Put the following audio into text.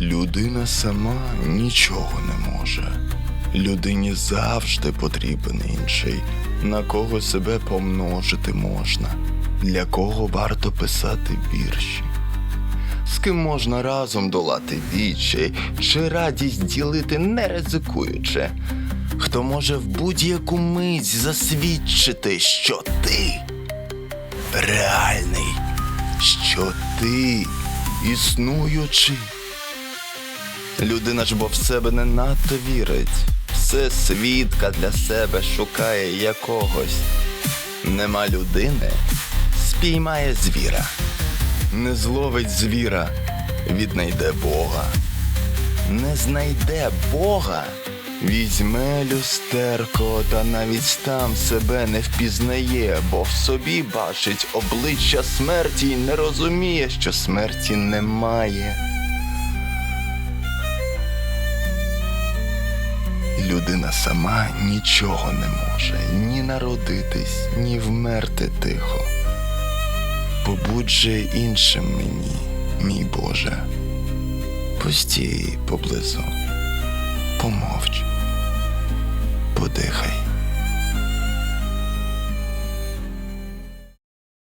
Людина сама нічого не може. Людині завжди потрібен інший, на кого себе помножити можна, для кого варто писати вірші. З ким можна разом долати вічі, чи радість ділити не ризикуючи, хто може в будь-яку мить засвідчити, що ти реальний, що ти існуючий. Людина ж бо в себе не надто вірить, все свідка для себе шукає якогось. Нема людини, спіймає звіра, не зловить звіра, віднайде Бога. Не знайде Бога, візьме люстерко, та навіть там себе не впізнає, бо в собі бачить обличчя смерті і не розуміє, що смерті немає. Людина сама нічого не може ні народитись, ні вмерти тихо. Побудь же іншим мені, мій Боже, постій поблизу.